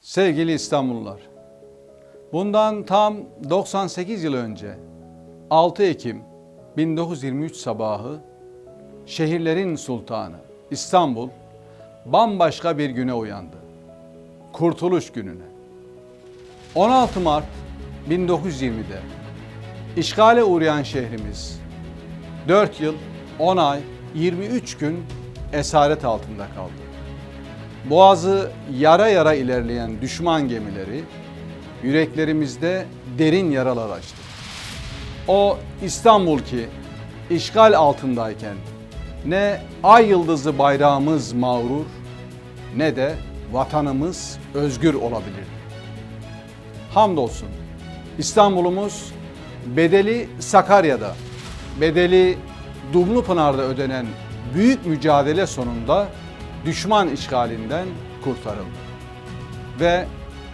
Sevgili İstanbullular, bundan tam 98 yıl önce 6 Ekim 1923 sabahı şehirlerin sultanı İstanbul bambaşka bir güne uyandı. Kurtuluş gününe. 16 Mart 1920'de işgale uğrayan şehrimiz 4 yıl 10 ay 23 gün esaret altında kaldı. Boğazı yara yara ilerleyen düşman gemileri yüreklerimizde derin yaralar açtı. O İstanbul ki işgal altındayken ne ay yıldızı bayrağımız mağrur ne de vatanımız özgür olabilirdi. Hamdolsun İstanbul'umuz bedeli Sakarya'da, bedeli Dumlupınar'da ödenen büyük mücadele sonunda düşman işgalinden kurtarıldı. Ve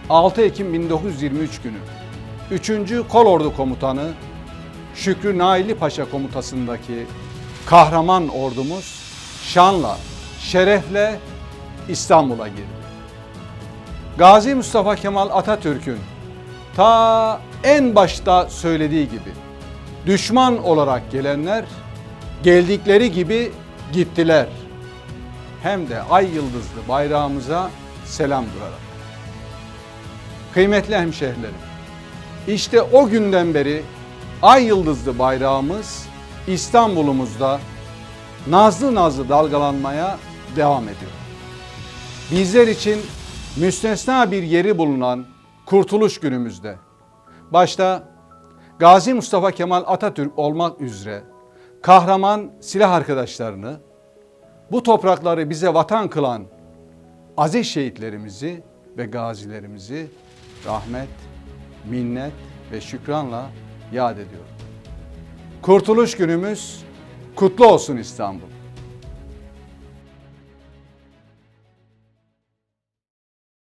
6 Ekim 1923 günü 3. Kolordu Komutanı Şükrü Naili Paşa komutasındaki kahraman ordumuz şanla, şerefle İstanbul'a girdi. Gazi Mustafa Kemal Atatürk'ün ta en başta söylediği gibi düşman olarak gelenler geldikleri gibi gittiler. Hem de ay yıldızlı bayrağımıza selam durarak. Kıymetli hemşehrilerim, işte o günden beri ay yıldızlı bayrağımız İstanbul'umuzda nazlı nazlı dalgalanmaya devam ediyor. Bizler için müstesna bir yeri bulunan Kurtuluş Günümüzde başta Gazi Mustafa Kemal Atatürk olmak üzere kahraman silah arkadaşlarını bu toprakları bize vatan kılan aziz şehitlerimizi ve gazilerimizi rahmet, minnet ve şükranla yad ediyorum. Kurtuluş günümüz kutlu olsun İstanbul.